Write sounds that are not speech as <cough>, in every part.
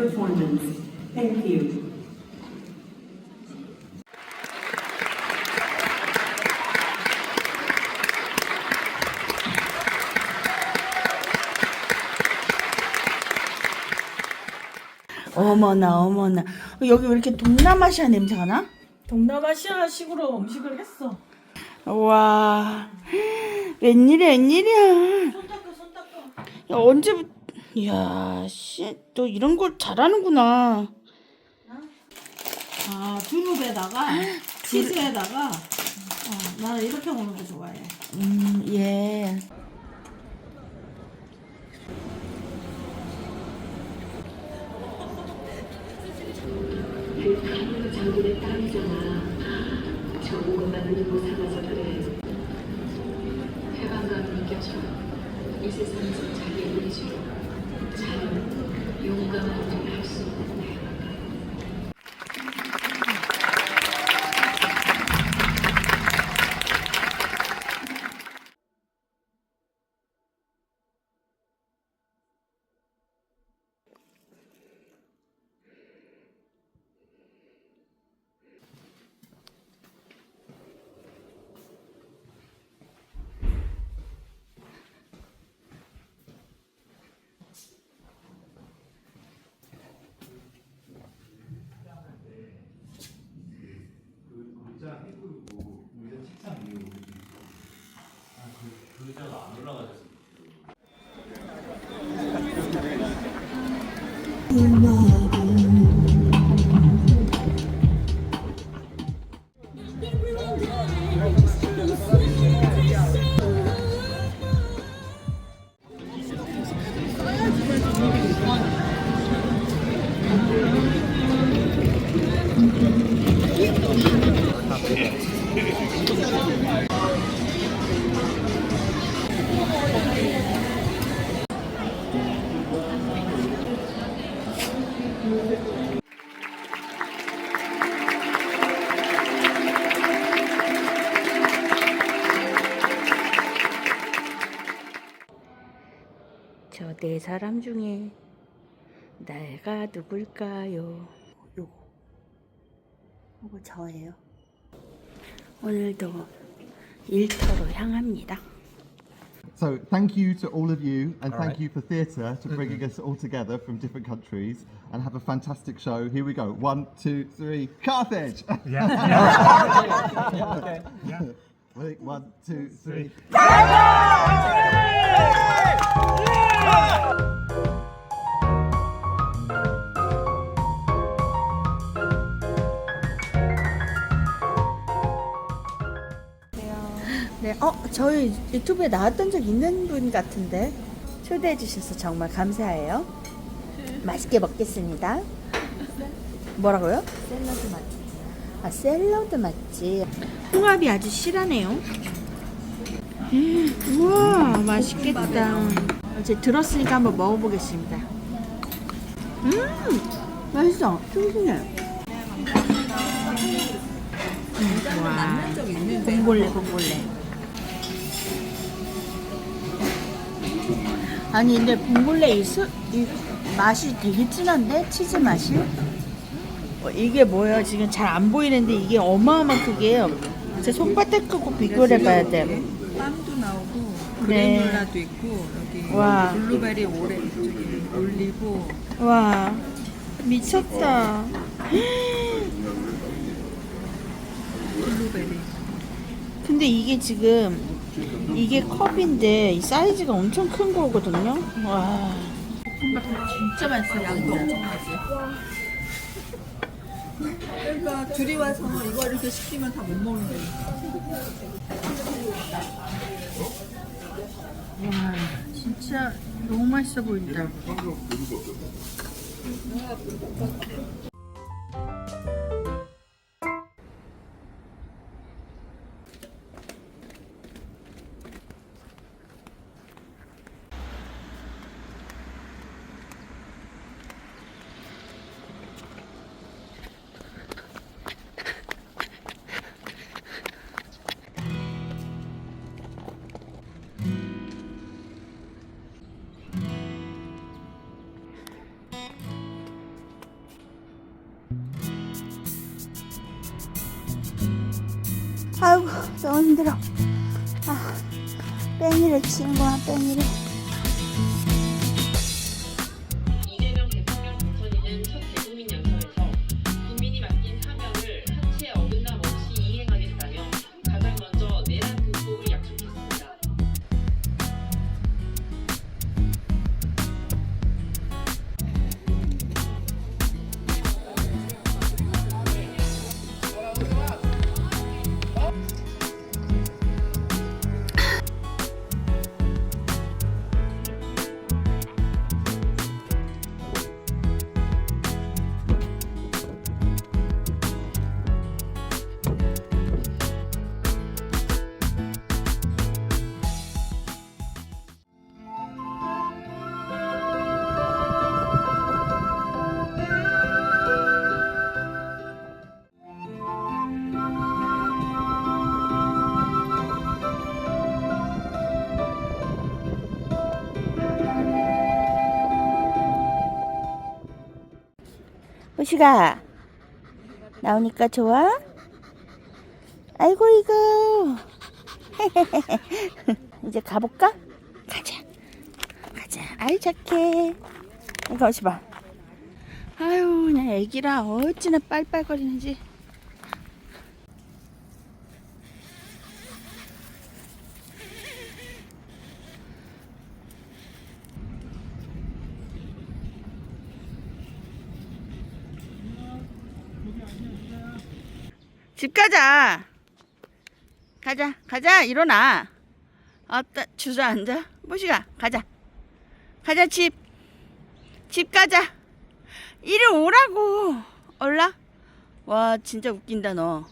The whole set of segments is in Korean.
performance. Thank you. 어머나 어머나 여기 왜 이렇게 동남아시아 냄새가 나? 동남아시아식으로 음식을 했어. 와 웬일이야 웬일이야 손 닦아, 손 닦아. 야, 언제부터 이야 씨 너 이런 걸 잘하는구나 아, 두릅에다가 치즈에다가 어, 나는 이렇게 먹는 거 좋아해. 음예 장군의 딸이잖아. 전국을 만들고 살아서 그래. 해방감을 느껴줘. 이 세상에서 자기의 의지로 자유 는 용감한 일을 할수 있는 해방감. 의자 해구고 의자 책상 위에 올리고 아그 의자가 안 올라가져서 저 네 사람 중에 내가 누굴까요? 요거. 요거 저예요. 오늘도 일터로 향합니다 So thank you to all of you, and All thank right. you for theatre to mm-hmm. bringing us all together from different countries and have a fantastic show. Here we go. One, two, three. Carthage. Yeah. yeah. okay. <laughs> Yeah. One, two, three. 네, 어, 저희 유튜브에 나왔던 적 있는 분 같은데 초대해 주셔서 정말 감사해요. 맛있게 먹겠습니다. 뭐라고요? 샐러드 맛집. 아, 샐러드 맛집. 홍합이 아주 실하네요. 음, 우와, 맛있겠다. 이제 들었으니까 한번 먹어보겠습니다. 음, 맛있어. 싱싱해. 음, 와, 봉골레, 봉골레. 아니 근데 봉골레 이, 수, 이 맛이 되게 진한데? 치즈 맛이? 어, 이게 뭐예요? 지금 잘 안 보이는데 이게 어마어마 크게 제 손바닥 크고 비교를 해봐야 돼 빵도 나오고 네. 그래놀라도 있고 여기 와. 블루베리 오레 저기 올리고. 와 미쳤다. 블루베리. 근데 이게 지금 이게 컵인데 이 사이즈가 엄청 큰 거거든요. 와. 진짜 맛있어 양도 엄청 그러니까 둘이 와서 이거 이렇게 시키면 다 못 먹는 거예요. 와 진짜 너무 맛있어 보인다 힘들어. 아, 뺑이를 치는 거야 뺑이를. 호시가 나오니까 좋아? 아이고 이거. <laughs> 이제 가볼까? 가자. 가자. 아이 착해. 이거 어시 봐? 아유 그냥 애기라 어찌나 빨빨거리는지 집 가자. 가자, 가자, 일어나. 아따, 주저앉아. 무시가, 가자. 가자, 집. 집 가자. 이리 오라고. 얼라? 와, 진짜 웃긴다, 너.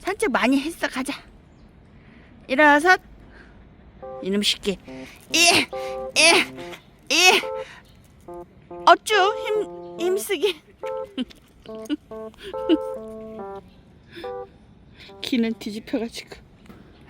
산책 많이 했어, 가자. 일어서. 이놈 새끼. 이, 이, 이. 어쭈, 힘, 힘쓰기. <laughs> 귀는 뒤집혀가지고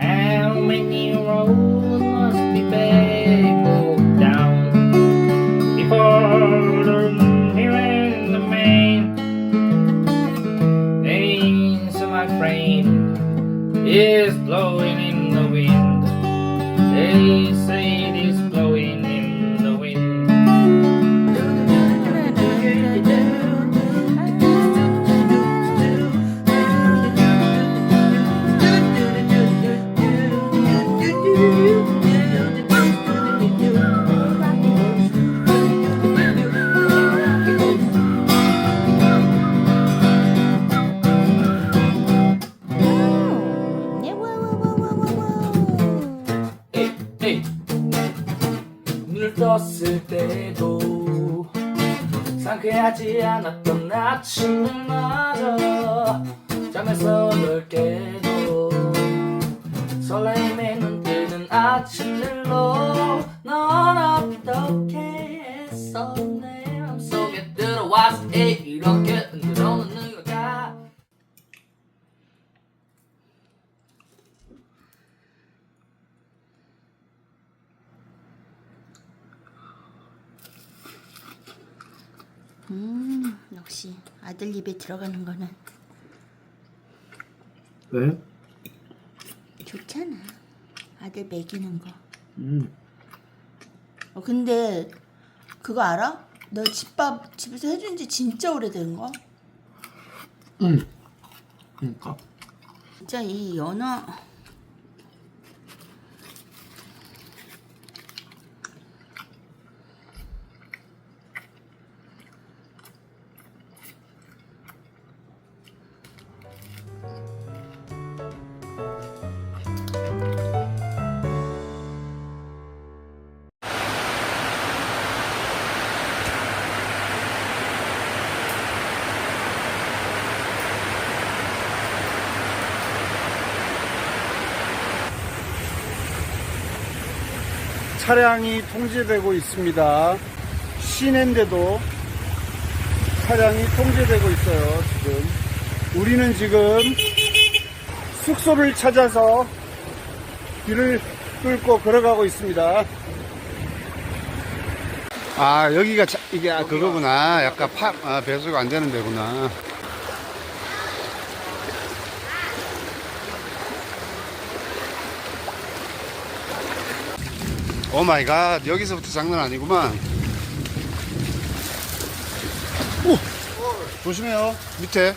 How many roads must be paved down before the here and the main? Ain't so my friend is blowing in the wind. They 하지 않았던 맞아 잠에서 널깨 음 역시 아들 입에 들어가는 거는 왜? 좋잖아 아들 먹이는 거 음. 어, 근데 그거 알아? 너 집밥 집에서 해준 지 진짜 오래된 거? 응 그니까 진짜 이 연어 차량이 통제되고 있습니다. 시내인데도 차량이 통제되고 있어요, 지금. 우리는 지금 숙소를 찾아서 길을 뚫고 걸어가고 있습니다. 아 여기가 자- 이게 아, 그거구나 약간 파, 아, 배수가 안 되는 데구나 오 마이 갓. 여기서부터 장난 아니구만. 오! 조심해요. 밑에.